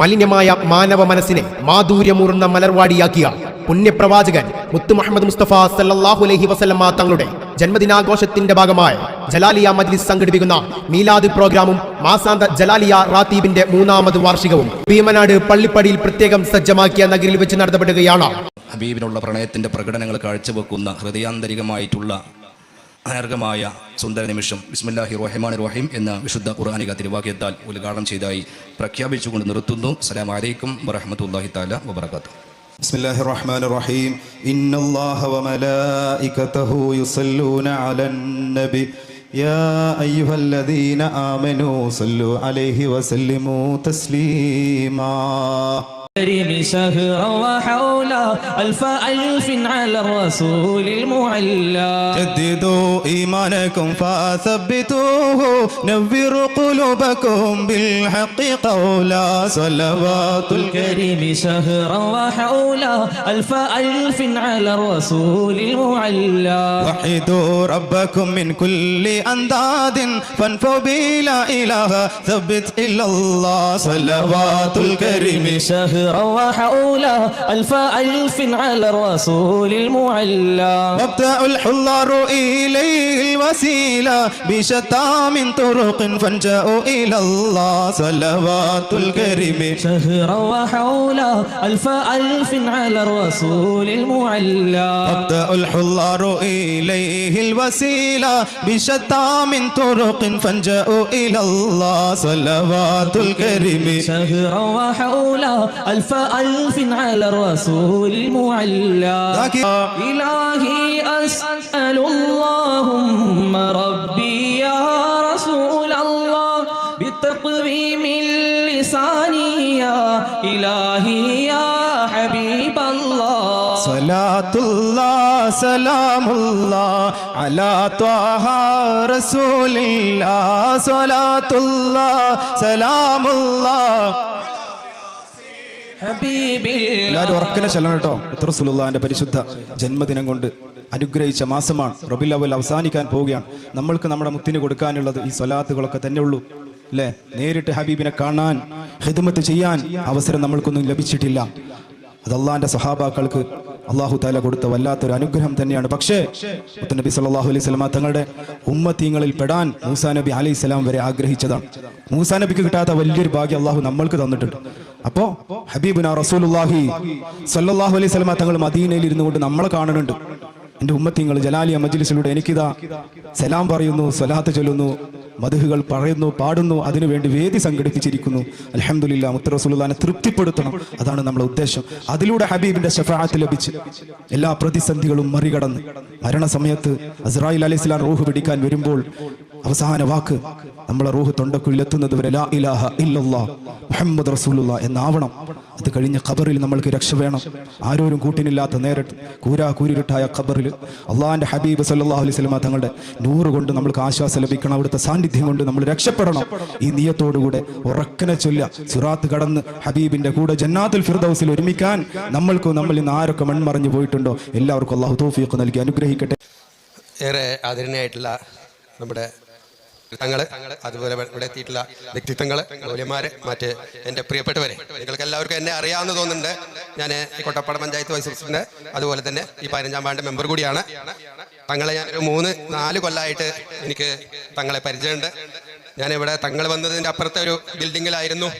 മലിനമായ മാനവ മനസ്സിനെ മാധുര്യമൂർന്ന മലർവാടിയാക്കിയ പുണ്യപ്രവാചകൻ മുത്തു മുഹമ്മദ് മുസ്തഫ സല്ലാഹു അലഹി വസല്ലമ തങ്ങളുടെ ജന്മദിനാഘോഷത്തിന്റെ ഭാഗമായി ജലാലിയ മജ്ലിസ് സംഘടിപ്പിക്കുന്ന മീലാദ് പ്രോഗ്രാമും മാസാന്ത ജലാലിയ റാത്തീബിന്റെ മൂന്നാമത് വാർഷികവും ഭീമനാട് പള്ളിപ്പടിയിൽ പ്രത്യേകം സജ്ജമാക്കിയ നഗരിൽ വെച്ച് നടത്തപ്പെടുകയാണ്. ഹബീബിനുള്ള പ്രണയത്തിന്റെ പ്രകടനങ്ങൾ കാഴ്ചവെക്കുന്ന ഹൃദയാന്തരികമായിട്ടുള്ള അനർഘമായ സുന്ദര നിമിഷം ബിസ്മില്ലാഹി റഹ്മാൻ റഹീം എന്ന വിശുദ്ധ ഖുർആാനിക തിരുവാക്യത്താൽ ഉദ്ഘാടനം ചെയ്തായി പ്രഖ്യാപിച്ചുകൊണ്ട് നിർത്തുന്നു അസ്സലാമു അലൈക്കും വറഹ്മത്തുള്ളാഹി തആല വബറകാതുഹു بسم الله الرحمن الرحيم إن الله وملائكته يصلون على النبي يا أيها الذين آمنوا صلوا عليه وسلموا تسليما كريم شهرا وحولا ألف ألف على الرسول المعلى جددوا إيمانكم فثبتوه نوروا قلوبكم بالحق قولا. صلوات الكريم شهرا وحولا. ألف ألف على الرسول المعلى. وحدوا ربكم من كل أنداد. فانفوا بلا إله ثبت إلا الله. صلوات الكريم شهرا وحولا. ألف ألف على الرسول المعلى. مبدأ الحلار إليه الوسيلة. بشتى من طرق إلى الله صلوات الكريم. شهرا وحولا ألف ألف على الرسول المعلى. مبدأ الحلار إليه الوسيلة بشتى من طرق فانجأوا إلى الله صلوات الكريم. شهرا وحولا ألف ألف على الرسول المعلى. إلهي أسأل اللهم ربي ഇലാഹിയാ ഹബീബല്ലാഹ് സലാത്തുല്ലാ സലാമുല്ലാ അലാ റസൂലില്ലാ. സലാത്തുല്ലാ സലാമുല്ലാ. ചെല്ലണം കേട്ടോ. ഉത്തറസുലുള്ളാന്റെ പരിശുദ്ധ ജന്മദിനം കൊണ്ട് അനുഗ്രഹിച്ച മാസമാണ്. റബിൽ അവൽ അവസാനിക്കാൻ പോവുകയാണ്. നമ്മൾക്ക് നമ്മുടെ മുത്തിന് കൊടുക്കാനുള്ളത് ഈ സ്വലാത്തുകളൊക്കെ തന്നെ ഉള്ളൂ. അല്ലേ നേരിട്ട് ഹബീബിനെ കാണാൻ ഹിദ്മത്ത് ചെയ്യാൻ അവസരം നമ്മൾക്കൊന്നും ലഭിച്ചിട്ടില്ല. അത് അള്ളാന്റെ സഹാബാക്കൾക്ക് അള്ളാഹു താല കൊടുത്ത വല്ലാത്തൊരു അനുഗ്രഹം തന്നെയാണ്. പക്ഷേ നബി സല്ലല്ലാഹു അലൈഹി സ്വലാ തങ്ങളുടെ ഉമ്മത്തീങ്ങളിൽ പെടാൻ മൂസാ നബി അലൈഹി സ്വലാം വരെ ആഗ്രഹിച്ചതാണ്. മൂസാ നബിക്ക് കിട്ടാത്ത വലിയൊരു ഭാഗ്യം അള്ളാഹു നമ്മൾക്ക് തന്നിട്ടുണ്ട്. അപ്പോ ഹബീബിന റസൂലുള്ളാഹി സല്ലാഹു അലൈഹി സ്വലാ തങ്ങൾ മദീനയിൽ ഇരുന്നു കൊണ്ട് നമ്മളെ കാണുന്നുണ്ട്. എന്റെ ഉമ്മത്തിങ്ങൾ ജലാലിയ മജ്ലിസിലൂടെ എനിക്കിതാ സലാം പറയുന്നു സ്വലാത്ത് ചൊല്ലുന്നു മധുഹുകൾ പറയുന്നു പാടുന്നു അതിനുവേണ്ടി വേദി സംഘടിപ്പിച്ചിരിക്കുന്നു. അലഹമുല്ല മുത്തറസുല്ലാനെ തൃപ്തിപ്പെടുത്തണം. അതാണ് നമ്മുടെ ഉദ്ദേശം. അതിലൂടെ ഹബീബിന്റെ ഷഫാത്ത് ലഭിച്ച് എല്ലാ പ്രതിസന്ധികളും മറികടന്ന് മരണസമയത്ത് അസ്രായിൽ അലൈഹി സ്വലാം റൂഹ് പിടിക്കാൻ വരുമ്പോൾ അവസാന വാക്ക് നമ്മളെ റൂഹ് തൊണ്ടക്കുള്ളിൽ എത്തുന്നത് വരെ ലാ ഇലാഹ ഇല്ലല്ലാ മുഹമ്മദ് റസൂലുള്ള എന്നാവണം. അത് കഴിഞ്ഞ ഖബറിൽ നമ്മൾക്ക് രക്ഷ വേണം. ആരോരും കൂട്ടിനില്ലാത്ത നേരിട്ട് കൂരാ കൂരിരുട്ടായ ഖബറിൽ അള്ളാഹിന്റെ ഹബീബ് സല്ലല്ലാഹു അലൈഹി സ്വലമ തങ്ങളുടെ നൂറ് കൊണ്ട് നമ്മൾക്ക് ആശ്വാസം ലഭിക്കണം. അവിടുത്തെ സാന്നിധ്യം കൊണ്ട് നമ്മൾ രക്ഷപ്പെടണം. ഈ നിയത്തോടുകൂടെ ഉറക്കനെ ചൊല്ല സുറാത്ത് കടന്ന് ഹബീബിന്റെ കൂടെ ജന്നാത്തുൽ ഫിർദൌസിൽ ഒരുമിക്കാൻ നമ്മൾക്കും നമ്മൾ ഇന്ന് ആരൊക്കെ മൺമറഞ്ഞു പോയിട്ടുണ്ടോ എല്ലാവർക്കും അള്ളാഹു തോഫിയൊക്കെ നൽകി അനുഗ്രഹിക്കട്ടെ. ഏറെ ആദരണീയായിട്ടുള്ള നമ്മുടെ തങ്ങൾ അതുപോലെ ഇവിടെ എത്തിയിട്ടുള്ള വ്യക്തിത്വങ്ങൾ മൂല്യമാര് മറ്റ് എന്റെ പ്രിയപ്പെട്ടവരെ നിങ്ങൾക്ക് എല്ലാവർക്കും എന്നെ അറിയാവുന്ന തോന്നുന്നുണ്ട്. ഞാൻ കൊട്ടപ്പാട പഞ്ചായത്ത് വൈസ് പ്രസിഡന്റ് അതുപോലെ തന്നെ ഈ പതിനഞ്ചാം വാർഡ് മെമ്പർ കൂടിയാണ്. തങ്ങളെ ഞാൻ ഒരു മൂന്ന് നാല് കൊല്ലമായിട്ട് എനിക്ക് തങ്ങളെ പരിചയമുണ്ട്. ഇവിടെ തങ്ങൾ വന്നതിന്റെ അപ്പുറത്തെ ഒരു ബിൽഡിങ്ങിലായിരുന്നു.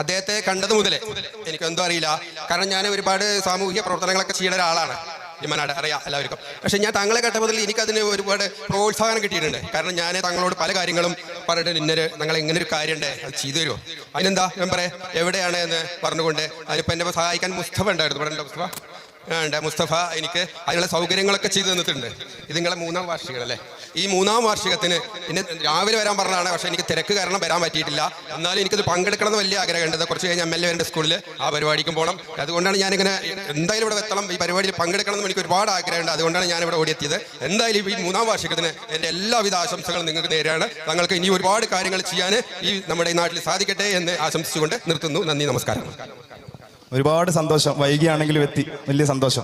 അദ്ദേഹത്തെ കണ്ടത് മുതലേ എനിക്കെന്തോ അറിയില്ല. കാരണം ഞാൻ ഒരുപാട് സാമൂഹിക പ്രവർത്തനങ്ങളൊക്കെ ചെയ്യുന്ന ഒരാളാണ്. ലിമനാട് അറിയാം എല്ലാവർക്കും. പക്ഷേ ഞാൻ താങ്കളെ കേട്ട മുതൽ എനിക്കതിന് ഒരുപാട് പ്രോത്സാഹനം കിട്ടിയിട്ടുണ്ട്. കാരണം ഞാൻ താങ്കളോട് പല കാര്യങ്ങളും പറഞ്ഞിട്ട് ഇന്നൊരു നിങ്ങൾ ഇങ്ങനെ ഒരു കാര്യമുണ്ട് അത് ചെയ്തു തരുമോ അതിനെന്താ ഞാൻ പറയാം? എവിടെയാണ് എന്ന് പറഞ്ഞുകൊണ്ട് അതിനിപ്പോൾ എന്നെ സഹായിക്കാൻ മുസ്തഫ ഉണ്ടായിരുന്നു. ഉണ്ടോ മുസ്തഫ? ഉണ്ട് മുസ്തഫ എനിക്ക് അതിനുള്ള സൗകര്യങ്ങളൊക്കെ ചെയ്തു തന്നിട്ടുണ്ട്. ഇത് നിങ്ങളെ മൂന്നാം വാർഷികം അല്ലേ? ഈ മൂന്നാം വാർഷികത്തിന് എന്നെ രാവിലെ വരാൻ പറഞ്ഞതാണ് പക്ഷേ എനിക്ക് തിരക്ക് കാരണം വരാൻ പറ്റിയിട്ടില്ല. എന്നാലും എനിക്കത് പങ്കെടുക്കണം എന്ന് വലിയ ആഗ്രഹമുണ്ട് കുറച്ച് കഴിഞ്ഞ് എം എൽ എ സ്കൂളിൽ ആ പരിപാടിക്കും പോകണം അതുകൊണ്ടാണ് ഞാനിങ്ങനെ എന്തായാലും ഇവിടെ എത്തണം ഈ പരിപാടിയിൽ പങ്കെടുക്കണം എന്ന് എനിക്ക് ഒരുപാട് ആഗ്രഹമുണ്ട് അതുകൊണ്ടാണ് ഞാൻ ഇവിടെ ഓടിയെത്തിയത്. എന്തായാലും ഈ മൂന്നാം വാർഷികത്തിന് എന്റെ എല്ലാവിധ ആശംസകളും നിങ്ങൾക്ക് നേരെയാണ് തങ്ങൾക്ക് ഇനി ഒരുപാട് കാര്യങ്ങൾ ചെയ്യാൻ ഈ നമ്മുടെ നാട്ടിൽ സാധിക്കട്ടെ എന്ന് ആശംസിച്ചുകൊണ്ട് നിർത്തുന്നു. നന്ദി നമസ്കാരം. ഒരുപാട് സന്തോഷം. വൈകിയാണെങ്കിലും എത്തി. വലിയ സന്തോഷം.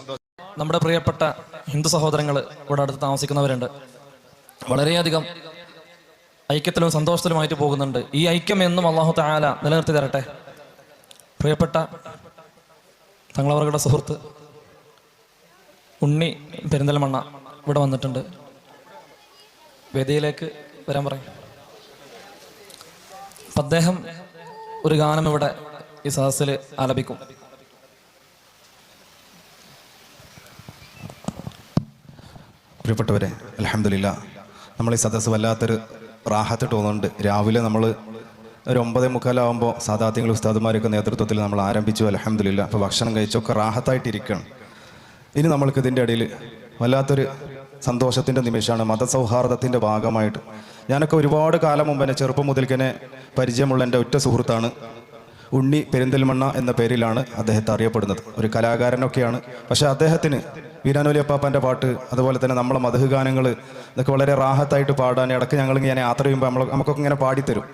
നമ്മുടെ പ്രിയപ്പെട്ട ഹിന്ദു സഹോദരങ്ങൾ ഇവിടെ അടുത്ത് താമസിക്കുന്നവരുണ്ട്. വളരെയധികം ഐക്യത്തിലും സന്തോഷത്തിലുമായിട്ട് പോകുന്നുണ്ട്. ഈ ഐക്യം എന്നും അള്ളാഹു താല നിലനിർത്തി തരട്ടെ. പ്രിയപ്പെട്ട തങ്ങളവരുടെ സുഹൃത്ത് ഉണ്ണി പെരിന്തൽമണ്ണ ഇവിടെ വന്നിട്ടുണ്ട്. വേദിയിലേക്ക് വരാൻ പറയും. അദ്ദേഹം ഒരു ഗാനം ഇവിടെ ഈ സദസ്സിൽ ആലപിക്കും. പ്രിയപ്പെട്ടവരെ അലഹമില്ല നമ്മൾ ഈ സദസ്സ് വല്ലാത്തൊരു റാഹത്ത് തോന്നുന്നുണ്ട്. രാവിലെ നമ്മൾ ഒരു ഒമ്പതേ മുക്കാലാവുമ്പോൾ സാധാത്യങ്ങൾ ഉസ്താദുമാരൊക്കെ നേതൃത്വത്തിൽ നമ്മൾ ആരംഭിച്ചു അലഹമില്ല അപ്പോൾ ഭക്ഷണം കഴിച്ചൊക്കെ റാഹത്തായിട്ടിരിക്കണം. ഇനി നമ്മൾക്ക് ഇതിന്റെ ഇടയിൽ വല്ലാത്തൊരു സന്തോഷത്തിന്റെ നിമിഷമാണ് മതസൗഹാർദ്ദത്തിന്റെ ഭാഗമായിട്ട്. ഞാനൊക്കെ ഒരുപാട് കാലം മുമ്പ് എന്നെ ചെറുപ്പം മുതൽക്കന്നെ പരിചയമുള്ള എന്റെ ഒറ്റ സുഹൃത്താണ്. ഉണ്ണി പെരിന്തൽമണ്ണ എന്ന പേരിലാണ് അദ്ദേഹത്തെ അറിയപ്പെടുന്നത്. ഒരു കലാകാരനൊക്കെയാണ്. പക്ഷേ അദ്ദേഹത്തിന് വീരാനോലി അപ്പാപ്പന്റെ പാട്ട് അതുപോലെ തന്നെ നമ്മളെ മധു ഗാനങ്ങൾ ഇതൊക്കെ വളരെ റാഹത്തായിട്ട് പാടാൻ ഇടയ്ക്ക് ഞങ്ങൾ ഇങ്ങനെ യാത്ര ചെയ്യുമ്പോൾ നമ്മൾ നമുക്കൊക്കെ ഇങ്ങനെ പാടിത്തരും.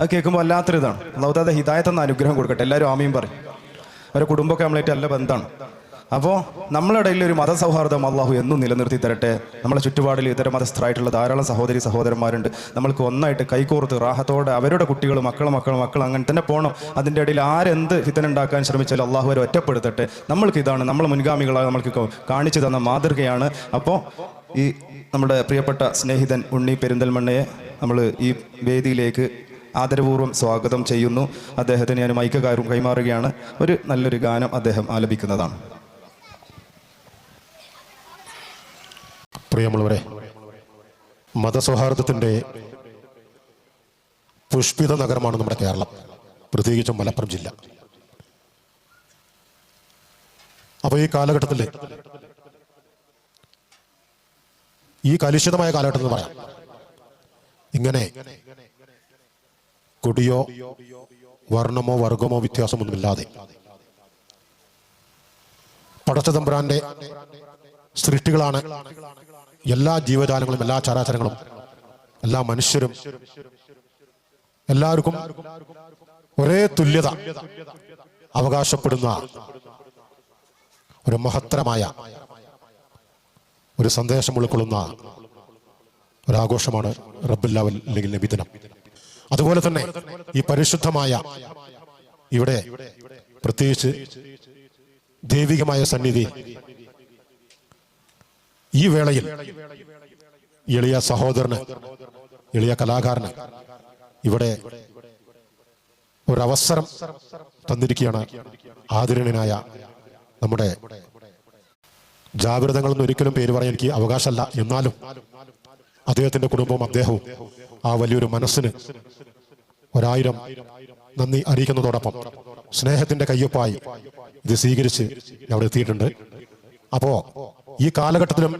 അത് കേൾക്കുമ്പോൾ വല്ലാത്തൊരിതാണ്. അതായത് ഹിദായത്തെന്ന അനുഗ്രഹം കൊടുക്കട്ടെ. എല്ലാവരും ആമയും പറയും. അവരുടെ കുടുംബമൊക്കെ നമ്മളായിട്ട് നല്ല ബന്ധമാണ്. അപ്പോൾ നമ്മളിടയിൽ ഒരു മതസൗഹാർദ്ദം അള്ളാഹു എന്നും നിലനിർത്തി തരട്ടെ. നമ്മുടെ ചുറ്റുപാടിൽ ഇതര മതസ്ഥരായിട്ടുള്ള ധാരാളം സഹോദരി സഹോദരന്മാരുണ്ട്. നമ്മൾക്ക് ഒന്നായിട്ട് കൈകോർത്ത് റാഹത്തോടെ അവരുടെ കുട്ടികൾ മക്കൾ മക്കൾ മക്കൾ അങ്ങനെ തന്നെ പോകണം അതിന്റെ ഇടയിൽ ആരെന്ത് ഹിതനുണ്ടാക്കാൻ ശ്രമിച്ചാലും അള്ളാഹു അവരെ ഒറ്റപ്പെടുത്തട്ടെ. നമ്മൾക്ക് ഇതാണ് നമ്മൾ മുൻഗാമികളായി നമ്മൾക്ക് കാണിച്ചു തന്ന മാതൃകയാണ്. അപ്പോൾ ഈ നമ്മുടെ പ്രിയപ്പെട്ട സ്നേഹിതൻ ഉണ്ണി പെരിന്തൽമണ്ണയെ നമ്മൾ ഈ വേദിയിലേക്ക് ആദരപൂർവം സ്വാഗതം ചെയ്യുന്നു. അദ്ദേഹത്തിന് ഞാൻ മൈക്ക് കൈമാറുകയാണ്. ഒരു നല്ലൊരു ഗാനം അദ്ദേഹം ആലപിക്കുന്നതാണ്. പ്രിയമുള്ളവരെ മതസൗഹാർദ്ദത്തിന്റെ പുഷ്പിത നഗരമാണ് നമ്മുടെ കേരളം പ്രത്യേകിച്ചും മലപ്പുറം ജില്ല. അപ്പോൾ ഈ കാലഘട്ടത്തിൽ ഈ കലുഷിതമായ കാലഘട്ടം എന്ന് പറയാം. ഇങ്ങനെ കൊടിയോ വർണമോ വർഗമോ വ്യത്യാസമൊന്നുമില്ലാതെ പടച്ചതമ്പുരാന്റെ സൃഷ്ടികളാണ് എല്ലാ ജീവജാലങ്ങളും എല്ലാ ചരാചരങ്ങളും എല്ലാ മനുഷ്യരും എല്ലാവർക്കും ഒരേ തുല്യത അവകാശപ്പെടുന്ന ഒരു മഹത്തരമായ ഒരു സന്ദേശം ഉൾക്കൊള്ളുന്ന ഒരാഘോഷമാണ് റബ്ബുല്ലാവൽ അല്ലെങ്കിൽ നബിദിനം അതുപോലെ തന്നെ ഈ പരിശുദ്ധമായ ഇവിടെ പ്രത്യേകിച്ച് ദൈവികമായ സന്നിധി ഈ വേളയിൽ എളിയ സഹോദരന് എളിയ കലാകാരന് ഇവിടെ ഒരവസരം തന്നിരിക്കുകയാണ് ആദരണീയനായ നമ്മുടെ ജാഗ്രതകളൊന്നും ഒരിക്കലും പേര് പറയാൻ എനിക്ക് അവകാശമല്ല. എന്നാലും അദ്ദേഹത്തിന്റെ കുടുംബവും അദ്ദേഹവും ആ വലിയൊരു മനസ്സിന് ഒരായിരം നന്ദി അറിയിക്കുന്നതോടൊപ്പം സ്നേഹത്തിന്റെ കയ്യൊപ്പായി ഇത് സ്വീകരിച്ച് അവിടെ എത്തിയിട്ടുണ്ട്. അപ്പോ ഈ കാലഘട്ടത്തിലും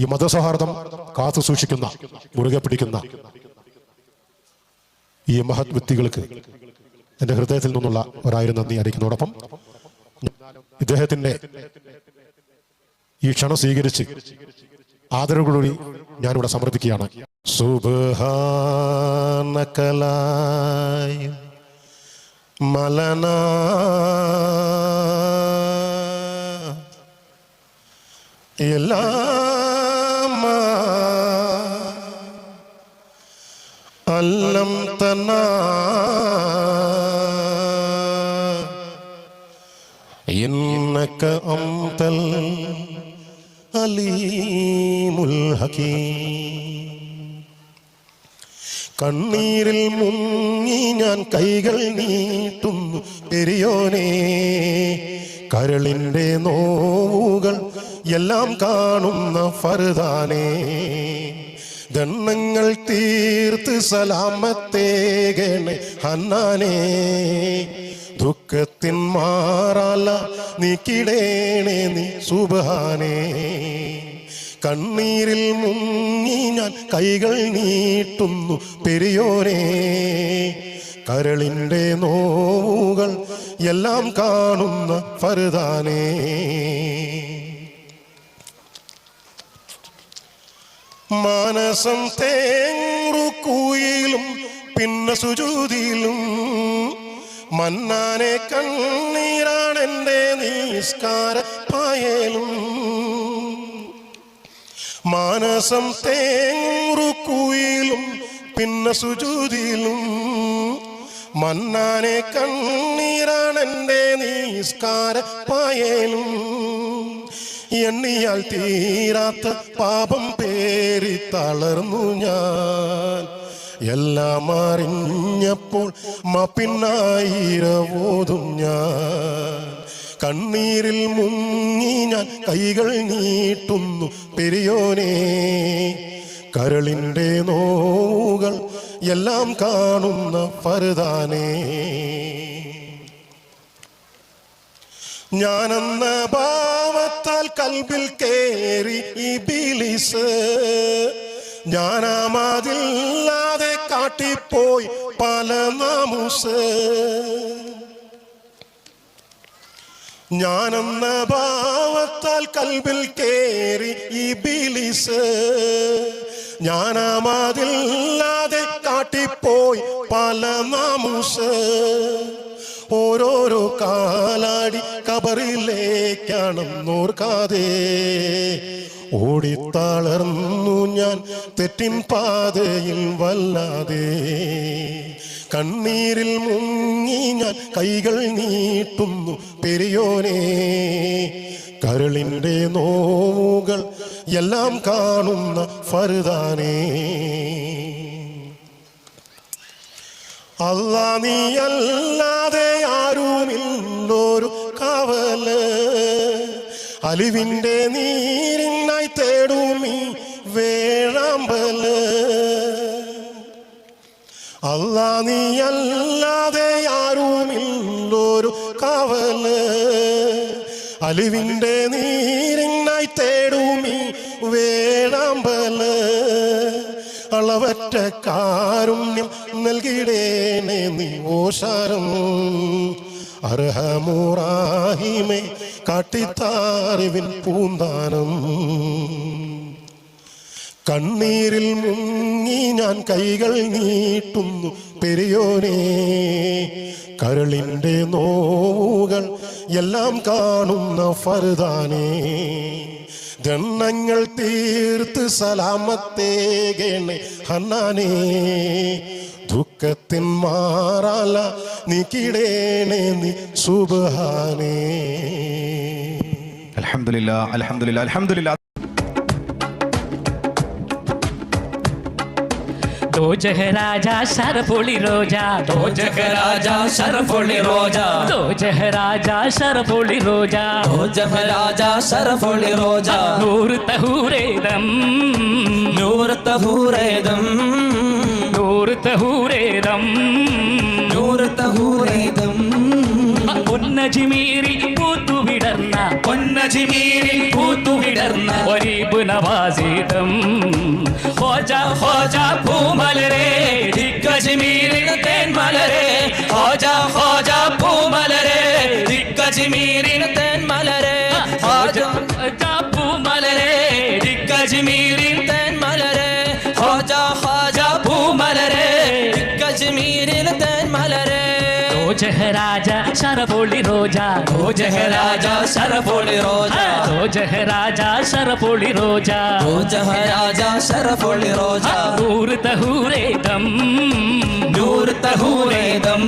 ഈ മതസൗഹാർദ്ദം കാത്തു സൂക്ഷിക്കുന്ന മുറുകെ പിടിക്കുന്ന ഈ മഹത് വ്യക്തികൾക്ക് എന്റെ ഹൃദയത്തിൽ നിന്നുള്ള ഒരായിരം നന്ദി അറിയിക്കുന്നതോടൊപ്പം ഇദ്ദേഹത്തിന്റെ ഈ ക്ഷണം സ്വീകരിച്ച് ആദരവുകളോടി ഞാനിവിടെ സമർപ്പിക്കുകയാണ്. സുബാനകലായ മലനാ إلام علمتنا إنك أنت العليم الحكيم കണ്ണീരിൽ മുങ്ങി ഞാൻ കൈകൾ നീട്ടുന്നു. പെരിയോനെ കരളിന്റെ നോവുകൾ എല്ലാം കാണുന്ന ഫർദാനേ ഗണ്ണങ്ങൾ തീർത്ത് സലാമത്തേകണേ ഹന്നാനേ. ദുഃഖത്തിൻ മാറാല നീ കിടേണേ നീ സുബാനേ കണ്ണീരിൽ മുങ്ങി ഞാൻ കൈകൾ നീട്ടുന്നു പെരിയോരേ. കരളിന്റെ നോവുകൾ എല്ലാം കാണുന്ന ഫർദാനേ മാനസം തേങ്ങുക്കൂയിലും പിന്നെ സുജൂതിയിലും മന്നാനെ കണ്ണീരാണെന്റെ നിസ്കാര പായലും. മാനസം തേങ്ങുറുക്കുയിലും പിന്നെ സുജൂതിയിലും. മന്നാനെ കണ്ണീരാണെന്റെ നിസ്കാര പായലും. എണ്ണിയാൽ തീരാത്ത പാപം പേരി തളർന്നു ഞാൻ. എല്ലാം അറിഞ്ഞപ്പോൾ മപ്പിന്നായിരവോതും ഞാൻ. കണ്ണീരിൽ മുങ്ങി ഞാൻ കൈകൾ നീട്ടുന്നു പെരിയോനേ കരളിന്റെ നോവുകൾ എല്ലാം കാണുന്ന ഫറുതാനേ ഞാനെന്ന ഭാവത്താൽ കൽബിൽ കേറി ബിലിസ് ഞാനാമാതില്ലാതെ കാട്ടിപ്പോയി പല നാമുസ്. ഞാനെന്ന ഭാവത്താൽ കൽബിൽ കേറി ഈ ബിലിസ് ഞാനാമതില്ലാതെ കാട്ടിപ്പോയി പല നാമൂസ്. ഓരോരോ കാലാടി കബറിലേക്കാണെന്നോർക്കാതെ ഓടിത്തളർന്നു ഞാൻ തെറ്റിൻ പാതയിൽ വല്ലാതെ. കണ്ണീരിൽ മുങ്ങി ഞാൻ കൈകൾ നീട്ടുന്നു പെരിയോനെ കരളിന്റെ നോവുകൾ എല്ലാം കാണുന്ന ഫറുതാനേ അല്ല നീയല്ലാതെ ആരുമില്ലൊരു കാവൽ. അലിവിന്റെ നീരിനായി തേടുമീ വേഴാമ്പൽ. അല്ല നീയല്ലാതെ ആരുമില്ലൊരു കാവൽ. അലിവിന്റെ നീരിനായി തേടുമീ വേണാമ്പൽ. അളവറ്റ കാരുണ്യം നൽകിടേനെ നീ ഓശാരം അർഹമുറാഹിമേ കാട്ടിത്താറിവിൻ പൂന്താനം. കണ്ണീരിൽ മുങ്ങി ഞാൻ കൈകൾ നീട്ടുന്നു പെരിയോനെ. കരളിന്റെ നോവുകൾ എല്ലാം കാണുന്ന ഫർദാനെ. ദണ്ണങ്ങൾ തീർത്ത് സലാമത്തേകണേ ഹന്നാനേ. ദുഃഖത്തിൻ മാറാല നീ കിടേണേ നീ സുബഹാനേ. അലഹമില്ല അലഹമില്ല അലഹമില്ല जग राजा सर फोली रोजा। दो जग राजा सर फोली रोजा। दो जग राजा सर फोली रोजा। दो जग राजा सर फोली रोजा। नूर तहूरे दम। नूर तहूरे दम। नूर तहूरे दम। नूर तहूरे दम। उन्नजी मेरी പൊന്നജിമീരിൽ പൂത്തുവിടർന്ന ഒരീബ് നവാസീതം ഹോജ ഹോജ പൂമലരെ ദിക്കജിമീരിൽ തേൻമലരെ ഹോജ ഹോജ പൂമലരെ ദിക്കജിമീരിൽ തേൻമലരെ ഹോജ दो जह राजा सरफुली रोजा ഓ ജഹരാജ ശരഫൊളി റോജ दो जह राजा सरफुली रोजा ഓ ജഹരാജ ശരഫൊളി റോജ നൂർ തഹൂരേ ദം നൂർ തഹൂരേതം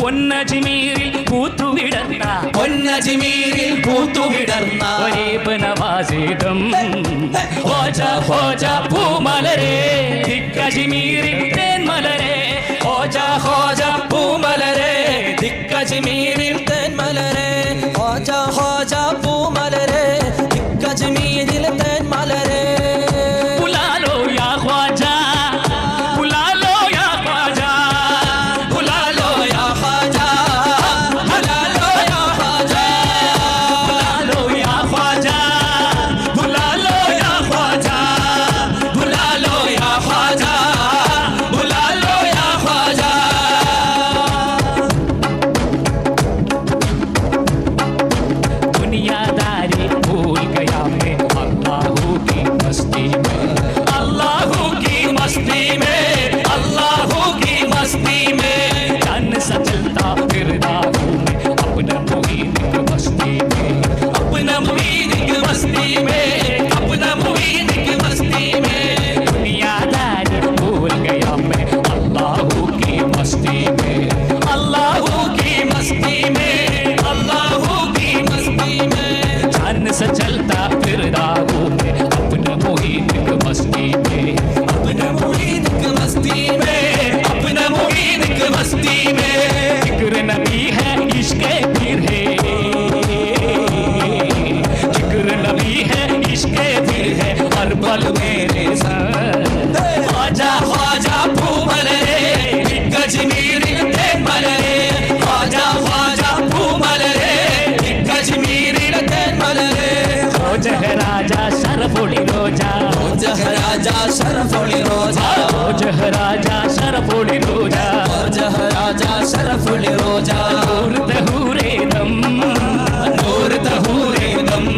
പൊന്നജിമീരിൽ പൂത്തുവിടർന്ന പൊന്നജിമീരിൽ പൂത്തുവിടർന്ന ഒരേബ് നവാസീതം ഹോജ ഹോജ പൂമലരെ ദിക്കജിമീരിൽ തേന്മലരെ ഹോജ ഹോജ പൂമലരെ ദിക്കജ്മീരിൽ തേൻമലരെ ഹോജ ഹോജ പൂമലരെ ராஜா சரபொலி ரோஜா. ஜஹ ராஜா சரபொலி ரோஜா. ஜஹ ராஜா சரபொலி ரோஜா. ஜஹ ராஜா சரபொலி ரோஜா. நூறு தஹூரேதம். நூறு தஹூரேதம்.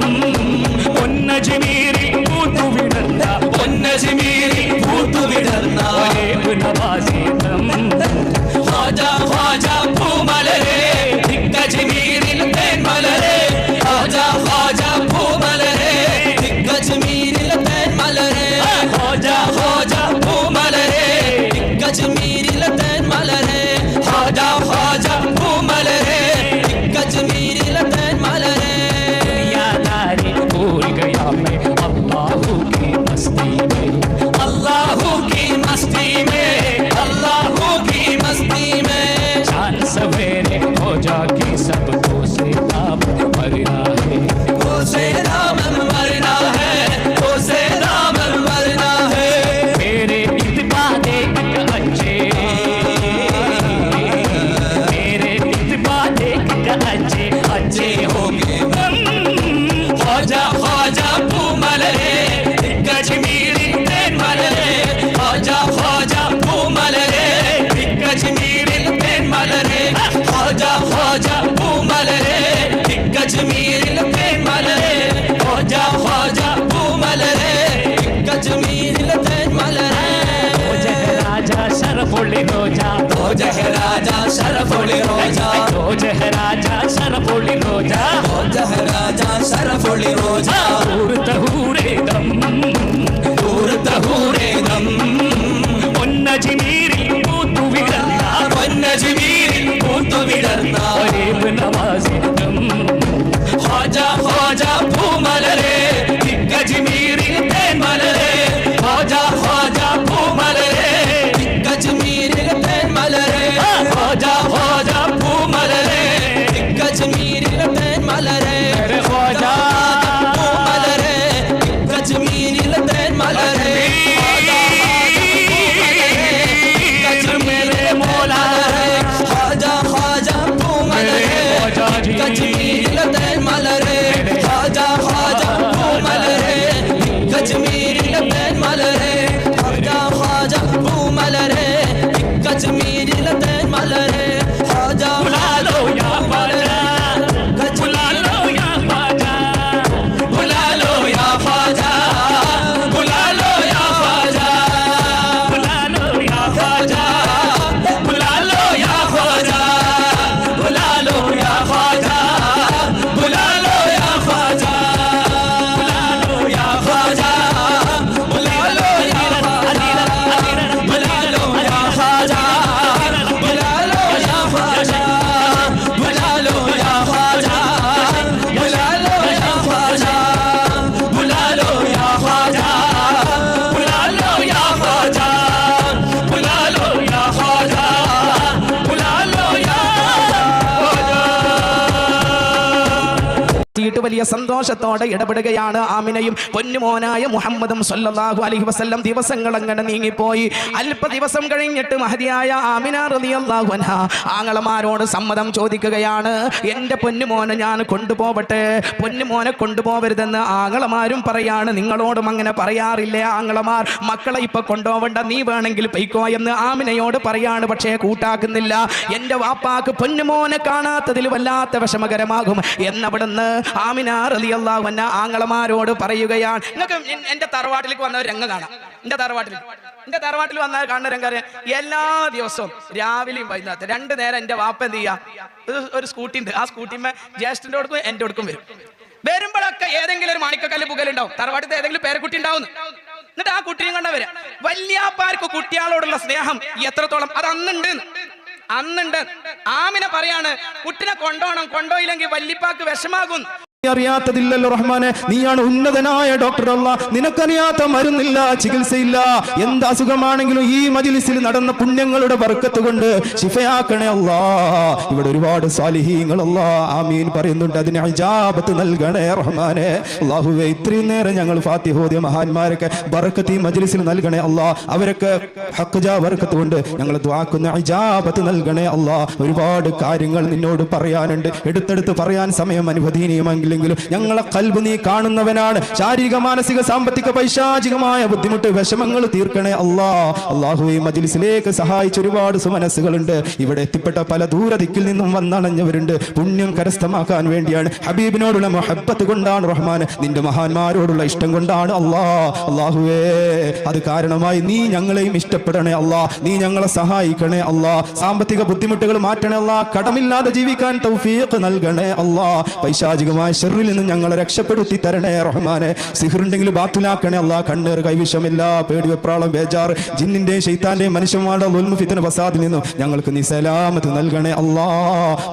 பொன்னஜி மீறி பூத்து விடந்த பொன்னஜி மீறி பூத்து விடந்த நவாசேதம் ராஜா ராஜா பூமலரே. जहराजा राजा सरफोली रोजा। रोजा राजा सरफोली रोजा। വലിയ സന്തോഷത്തോടെ ഇടപെടുകയാണ് ആമിനയും പൊന്നുമോനായ മുഹമ്മദും സല്ലല്ലാഹു അലഹി വസ്ല്ലം. ദിവസങ്ങൾ അങ്ങനെ നീങ്ങിപ്പോയി. അല്പ ദിവസം കഴിഞ്ഞിട്ട് മഹതിയായ ആമിന റളിയല്ലാഹു അൻഹ ആങ്ങളമാരോട് സമ്മതം ചോദിക്കുകയാണ്. എന്റെ പൊന്നുമോനെ ഞാൻ കൊണ്ടുപോവട്ടെ. പൊന്നുമോനെ കൊണ്ടുപോവരുതെന്ന് ആങ്ങളമാരും പറയാണ്. നിങ്ങളോടും അങ്ങനെ പറയാറില്ലേ ആങ്ങളമാർ? മക്കളെ ഇപ്പൊ കൊണ്ടുപോവണ്ട. നീ വേണമെങ്കിൽ പൊയ്ക്കോ എന്ന് ആമിനയോട് പറയാണ്. പക്ഷേ കൂട്ടാക്കുന്നില്ല. എന്റെ വാപ്പാക്ക് പൊന്നുമോനെ കാണാത്തതിൽ വല്ലാത്ത വിഷമകരമാകും. എന്നവിടുന്ന് ആമിന ആങ്ങളമാരോട് പറയുകയാണ്. നിങ്ങൾക്ക് എന്റെ തറവാട്ടിലേക്ക് വന്ന രംഗം കാണാം. എന്റെ തറവാട്ടിൽ. എന്റെ തറവാട്ടിൽ വന്നാൽ കാണുന്ന രംഗം എല്ലാ ദിവസവും രാവിലെയും വൈകുന്നേരത്തെ രണ്ട് നേരം എന്റെ വാപ്പ എന്ത് ചെയ്യാ? ഒരു- സ്കൂട്ടി ഉണ്ട്. ആ സ്കൂട്ടിമേ ജ്യേഷ്ഠന്റെ കൊടുക്കും എന്റെ കൊടുക്കും വരും. വരുമ്പോഴൊക്കെ ഏതെങ്കിലും ഒരു മാണിക്കക്കല്ല് പുകലുണ്ടാവും. തറവാട്ടിൽ ഏതെങ്കിലും പേരക്കുട്ടി ഉണ്ടാവും എന്നിട്ട് ആ കുട്ടിയും കണ്ട വരിക വല്യാപ്പാർക്ക് കുട്ടികളോടുള്ള സ്നേഹം എത്രത്തോളം? അത് അന്നുണ്ട്. അന്നുണ്ട്. ആമിനെ പറയാണ് കുട്ടിനെ കൊണ്ടോണം കൊണ്ടോയില്ലെങ്കിൽ വല്യപ്പാക്ക് വിഷമാകും. അറിയാത്തതില്ലല്ലോ റഹ്മാനെ. നീയാണ് ഉന്നതനായ ഡോക്ടർ അല്ല. നിനക്കറിയാത്ത മരുന്നില്ല ചികിത്സയില്ല. എന്ത് അസുഖമാണെങ്കിലും ഈ മജിലിസിൽ നടന്ന പുണ്യങ്ങളുടെ വർക്കത്ത് കൊണ്ട് ശിഫയാക്കണേ അല്ല. ഇവിടെ ഒരുപാട് സാലിഹീങ്ങൾ അല്ലാ. ആമീൻ പറയുന്നുണ്ട്. അതിന് അജാബത്ത് നൽകണേ റഹ്മാനെ. അള്ളാഹുവെ ഇത്രയും നേരം ഞങ്ങൾ ഫാത്തിഹോദ്യ മഹാന്മാരൊക്കെ ബർക്കത്ത് ഈ മജിലിസിൽ നൽകണേ അല്ലാ. അവരൊക്കെ ഹക്കുജ വർക്കത്ത് കൊണ്ട് ഞങ്ങൾ ദ്വാക്കുന്ന അജാബത്ത് നൽകണേ അല്ലാ. ഒരുപാട് കാര്യങ്ങൾ നിന്നോട് പറയാനുണ്ട്. എടുത്തെടുത്ത് പറയാൻ സമയം അനുവദനീയമെങ്കിൽ വന്നില്ലെങ്കിലും ഞങ്ങളെ കൽബ് നീ കാണുന്നവനാണ്. ശാരീരിക മാനസിക സാമ്പത്തിക പൈശാചികമായ ബുദ്ധിമുട്ട് വിഷമങ്ങൾ തീർക്കണേ അള്ളാ ഈ മജിലിസിലേക്ക് സഹായിച്ച ഒരുപാട് സുമനസ്സുകളുണ്ട്. ഇവിടെ എത്തിപ്പെട്ട പല ദൂരദിക്കിൽ നിന്നും വന്നണഞ്ഞവരുണ്ട്. പുണ്യം കരസ്ഥമാക്കാൻ വേണ്ടിയാണ്. ഹബീബിനോടുള്ള മൊഹബത്ത് കൊണ്ടാണ് റഹ്മാൻ നിന്റെ മഹാന്മാരോടുള്ള ഇഷ്ടം കൊണ്ടാണ് അള്ളാ അള്ളാഹുവേ അത് കാരണമായി നീ ഞങ്ങളെയും ഇഷ്ടപ്പെടണേ അള്ളാ നീ ഞങ്ങളെ സഹായിക്കണേ അള്ളാ സാമ്പത്തിക ബുദ്ധിമുട്ടുകൾ മാറ്റണേ അള്ളാ കടമില്ലാതെ ജീവിക്കാൻ തൗഫീഖ് നൽകണേ അള്ളാ പൈശാചികമായ ഷെറിൽ നിന്ന് ഞങ്ങളെ രക്ഷപ്പെടുത്തി തരണേ റഹ്മാനെ. സിഹറുണ്ടെങ്കിൽ ബാത്തിലാക്കണേ അല്ലാ കണ്ണേർ കൈവിഷമില്ല പേടി വെപ്രാളം ബേജാർ ജിന്നിന്റെ ഷെയ്ത്താന്റെയും മനുഷ്യന്മാരുടെ ഉൽമു ഫിത്തന ഫസാദിൽ നിന്നും ഞങ്ങൾക്ക് നീ സലാമത്ത് നൽകണേ അല്ലാ.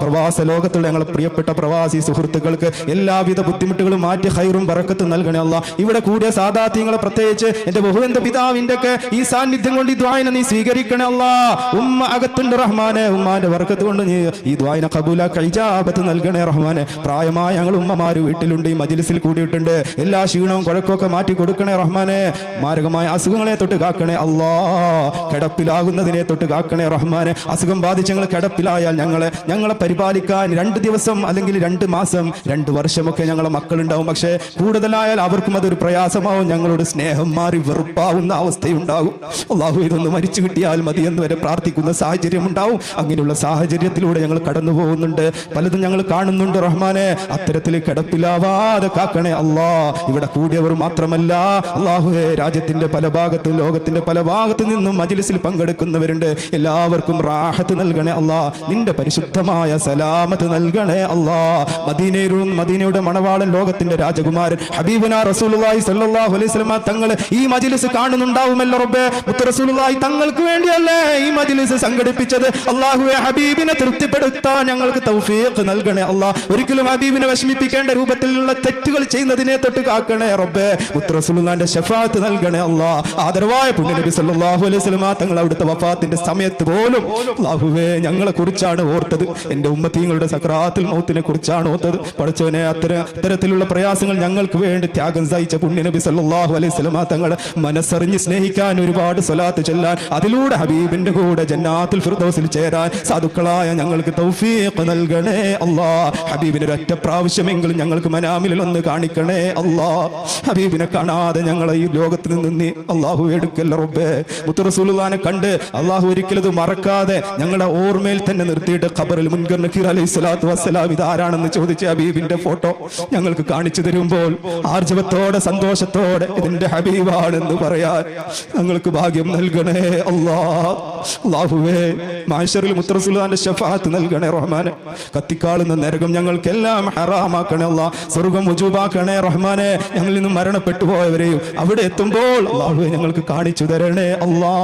പ്രവാസ ലോകത്തുള്ള ഞങ്ങളെ പ്രിയപ്പെട്ട പ്രവാസി സുഹൃത്തുക്കൾക്ക് എല്ലാവിധ ബുദ്ധിമുട്ടുകളും മാറ്റി ഹൈറും പറക്കത്ത് നൽകണേ അല്ലാ. ഇവിടെ കൂടിയ സാധാത്യങ്ങളെ പ്രത്യേകിച്ച് എന്റെ ബഹുവന്ത പിതാവിന്റെ ഒക്കെ ഈ സാന്നിധ്യം കൊണ്ട് ഈ ദ്വായന നീ സ്വീകരിക്കണേ അല്ലാ. ഉമ്മ അകത്തുണ്ട് റഹ്മാനെ ഉമ്മാന്റെ വർക്കത്ത് കൊണ്ട് നീ ഈ ദ്വായന കബൂല കൈജാപത്ത് നൽകണേ റഹ്മാനെ. പ്രായമായ ഞങ്ങൾ ഉമ്മമാര് വീട്ടിലുണ്ട് ഈ മജിലിസിൽ കൂടിയിട്ടുണ്ട്. എല്ലാ ക്ഷീണവും കുഴക്കമൊക്കെ മാറ്റി കൊടുക്കണേ റഹ്മാനെ. മാരകമായ അസുഖങ്ങളെ തൊട്ട് കാക്കണേ അല്ലാ. കിടപ്പിലാകുന്നതിനെ തൊട്ട് കാക്കണേ റഹ്മാനെ. അസുഖം ബാധിച്ച് ഞങ്ങൾ കിടപ്പിലായാൽ ഞങ്ങളെ ഞങ്ങളെ പരിപാലിക്കാൻ രണ്ട് ദിവസം അല്ലെങ്കിൽ രണ്ട് മാസം രണ്ട് വർഷമൊക്കെ ഞങ്ങളെ മക്കളുണ്ടാവും. പക്ഷേ കൂടുതലായാൽ അവർക്കും അതൊരു പ്രയാസമാവും. ഞങ്ങളോട് സ്നേഹം മാറി വെറുപ്പാവുന്ന അവസ്ഥയുണ്ടാകും. അള്ളാഹു ഇതൊന്ന് മരിച്ചു കിട്ടിയാൽ മതി എന്ന് വരെ പ്രാർത്ഥിക്കുന്ന സാഹചര്യം ഉണ്ടാവും അങ്ങനെയുള്ള സാഹചര്യത്തിലൂടെ ഞങ്ങൾ കടന്നു പോകുന്നുണ്ട് പലതും ഞങ്ങൾ കാണുന്നുണ്ട് റഹ്മാനെ. അത്തരത്തിൽ കിടപ്പിലാവാതെ കാക്കണേ അള്ളാ ഇവിടെ കൂടിയവർ മാത്രമല്ല. അള്ളാഹുഹേ രാജ്യത്തിന്റെ പല ഭാഗത്തും ലോകത്തിന്റെ പല ഭാഗത്തു നിന്നും മജിലിസിൽ പങ്കെടുക്കുന്നവരുണ്ട്. എല്ലാവർക്കും റാഹത്ത് നൽകണേ അള്ളാ നിന്റെ പരിശുദ്ധമായ സലാമത്ത് നൽകണേ അള്ളാ മദീനയിലും മദീനയുടെ മണവാളൻ ലോകത്തിന്റെ രാജകുമാരൻ ഹബീബുന റസൂലുള്ളാഹി സല്ലല്ലാഹു അലൈഹി വസല്ലമ തങ്ങൾ ഈ മജിലിസ് കാണുന്നുണ്ടാവുമല്ലോ റബ്ബേ. മുത്ത് റസൂലുള്ളാഹി തങ്ങൾക്ക് വേണ്ടിയല്ലേ ഈ മജിലിസ് സംഘടിപ്പിച്ചത്? അള്ളാഹുവെ ഹബീബിനെ തൃപ്തിപ്പെടുത്താൻ ഞങ്ങൾക്ക് തൗഫീഖ് നൽകണേ അള്ളാ ഒരിക്കലും ഹബീബിനെ വിഷമിപ്പിക്കേണ്ട രൂപത്തിലുള്ള തെറ്റുകൾ ചെയ്യുന്നതിനെ തൊട്ട് കാക്കണേ റബ്ബേ. മുത്ത് റസൂലുള്ളാഹിന്റെ ഷഫാത്ത് നൽകണേ അള്ളാ ആദരവായ പുണ്യനബി സല്ലല്ലാഹു അലൈഹി വസല്ലം തങ്ങൾ അവിടുത്തെ വഫാത്തിന്റെ സമയത്ത് പോലും അള്ളാഹുവേ ഞങ്ങളെ കുറിച്ചാണ് ഓർത്തത്. എന്റെ ഉമ്മത്തിങ്ങളുടെ സക്രാത്തിൽ മൗത്തിനെ കുറിച്ചാണ് ഓർത്തത്. പഠിച്ചവനെ അത്തര അത്തരത്തിലുള്ള പ്രയാസങ്ങൾ ഞങ്ങൾക്ക് വേണ്ടി ത്യാഗം സഹിച്ച പുണ്യനബി സല്ലല്ലാഹു അലൈഹി വസല്ലം തങ്ങൾ മനസ്സറിഞ്ഞ് സ്നേഹിക്കാൻ ഒരുപാട് സ്വലാത്ത് ചെല്ലാൻ അതിലൂടെ ഹബീബിന്റെ കൂടെ ജന്നാത്തുൽ ഫിർദൗസിൽ ചേരാൻ സാധുക്കളായ ഞങ്ങൾക്ക് തൗഫീഖ് നൽകണേ അള്ളാ ഹബീബിന് ഒരൊറ്റ പ്രാവശ്യമെങ്കിലും ഞങ്ങൾക്ക് മനാമിൽ ഒന്ന് കാണിക്കണേ. അല്ലാ ഹബീബിനെ കാണാതെ ഞങ്ങളെ ഈ ലോകത്തിൽ നിന്ന് അള്ളാഹു എടുക്കല്ല റബ്ബേ. മുത്ത് റസൂലുള്ളാഹിനെ കണ്ട് അള്ളാഹു ഒരിക്കലും മറക്കാതെ ഞങ്ങളുടെ ഓർമ്മയിൽ തന്നെ നിർത്തിയിട്ട് ഖബറിൽ മുൻകർ നഖീർ അലൈഹി സ്വലാത്തു വസ്സലാം ഇതാരാണെന്ന് ചോദിച്ച ഹബീബിന്റെ ഫോട്ടോ ഞങ്ങൾക്ക് കാണിച്ചു തരുമ്പോൾ ആർജവത്തോടെ സന്തോഷത്തോടെ ഇതിന്റെ ഹബീബാണെന്ന് പറയാൻ ഞങ്ങൾക്ക് ഭാഗ്യം നൽകണേ. അല്ലാ അള്ളാഹുവേ മാഷറിൽ മുത്തറസുലാന്റെ ഷഫാത്ത് നൽകണേ റഹ്മാനെ. കത്തിക്കാളുന്ന നരകം ഞങ്ങൾക്കെല്ലാം ഹറാമാക്കണേ അല്ല. സ്വർഗം മുജൂബാക്കണേ റഹ്മാനെ. ഞങ്ങളിൽ നിന്ന് മരണപ്പെട്ടു പോയവരെയും അവിടെ എത്തുമ്പോൾ ഞങ്ങൾക്ക് കാണിച്ചു തരണേ അല്ലാ.